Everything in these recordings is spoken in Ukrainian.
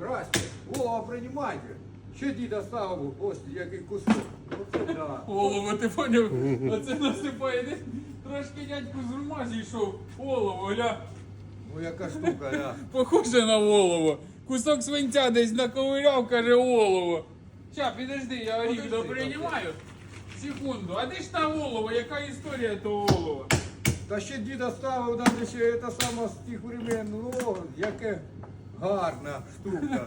Здрасте. О, приймайте. Ще діда ставив, ось який кусок. Оце да. Олово, ти поняв? Оце насипає. Десь Трошки дядьку з рума зійшов. Олово, гля. Ну яка штука, да. Похоже на олово. Кусок свинця десь наковиряв, каже олово. Ща, підожди, я Подожди, доприймаю. Секунду. А де ж та олово? Яка історія того олова? Та ще діда ставив, там ще це саме з тих времен. Ну, яке гарна штука.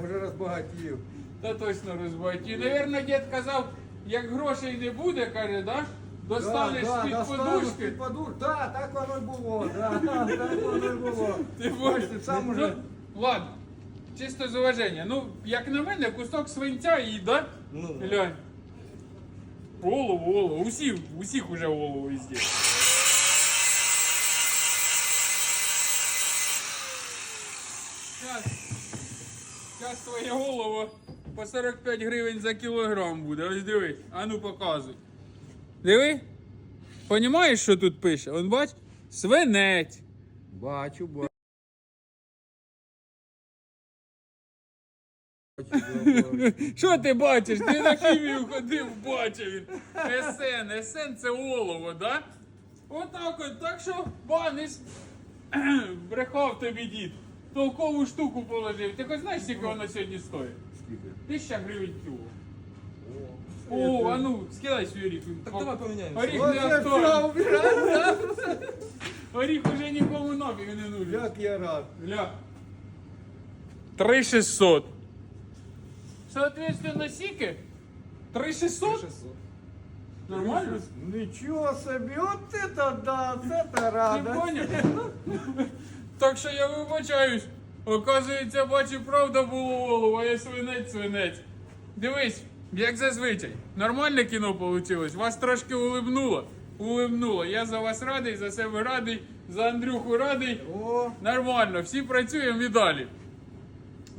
Може розбагатів. Та точно розбаті. Навірно, дід казав, як грошей не буде, каже, да? Достанеш Да, да, з-під достану подушки. з-під подушки. Да, так воно й було. Да, так воно й було. Ти Бачите, сам Ну, уже. Ладно, чисто з уваження. Ну, як на мене, кусок свинця і, да? Ну, да. Глянь. Олово, олово. Усіх, усіх уже олово везде. Сейчас, сейчас твоє голово по 45 гривень за кілограм буде. Ось дивись. А ну показуй. Диви. Понімаєш, що тут пише? Он бач? Свинець. Бачу, бачу. Що ти бачиш? Ти на хімію ходив, бачив він. СН, СН це олово, да? Отак от, так що баниш. Брехав тобі дід. Толкову штуку положив. Ти хоч знаєш, скільки воно сьогодні стоїть? Скільки? Тисяча гривень кіло. О, а ну, скидай свій оріх. Так давай поміняємося. Оріх не Оце все актуальний. убирай. Оріх уже нікому нафіг не нужен. Як я рад. Гля. 3600. Соответственно, сіки? 3600? Нормально? Нічого собі, от це да, це та Ти рада. поняв? Так що я вибачаюсь. Оказується, бачу, правда було олово, а я свинець свинець. Дивись, як зазвичай. Нормальне кіно вийшло. Вас трошки улибнуло. Улибнуло. Я за вас радий, за себе радий, за Андрюху радий. О, Нормально, всі працюємо і далі.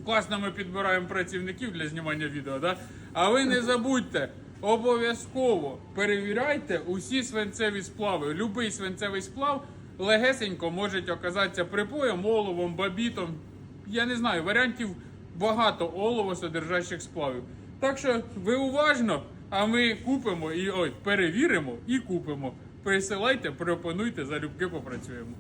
Класно ми підбираємо працівників для знімання відео, да? А ви не забудьте, обов'язково перевіряйте усі свинцеві сплави. Любий свинцевий сплав легесенько можуть оказатися припоєм, оловом, бабітом. Я не знаю, варіантів багато олово-содержащих сплавів. Так що ви уважно, а ми купимо і ой, перевіримо і купимо. Присилайте, пропонуйте, залюбки попрацюємо.